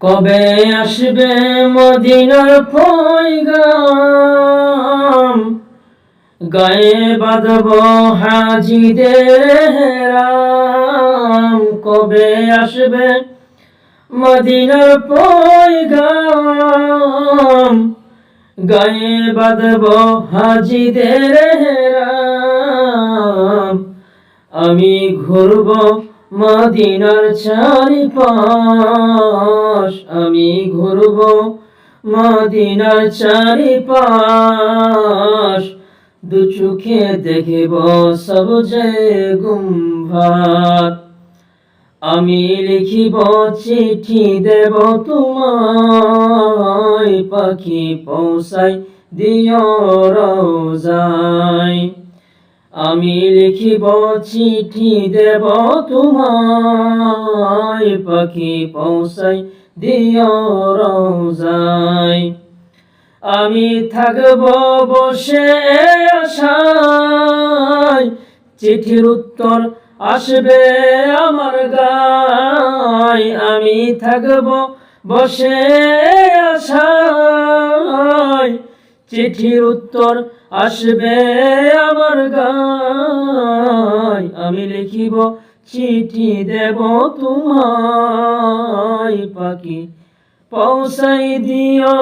কবে আসবে মদিনার পয়গাম? গায়ে বাঁধব হাজিদের রাম কবে আসবে মদিনার পয়গাম? গায়ে বাঁধব হাজিদের রাম আমি ঘুরব মদিনার আমি ঘুরব মদিনার চারিপাশ দু চোখে দেখিব সব যে আমি লিখিব চিঠি দেব তোমায়, পাখি পৌঁছাই দিও রোজায়। আমি লিখিব চিঠি দেব তোমায়, পাখি পৌঁছাই দিও রোজায়। আমি থাকব বসে আশায়। চিঠির উত্তর আসবে আমার গায়। আমি থাকব বসে আশায়। চিঠির উত্তর আসবে আমার গায়। আমি লিখিব চিঠি দেব তোমায় পাখি পৌঁছাই দিও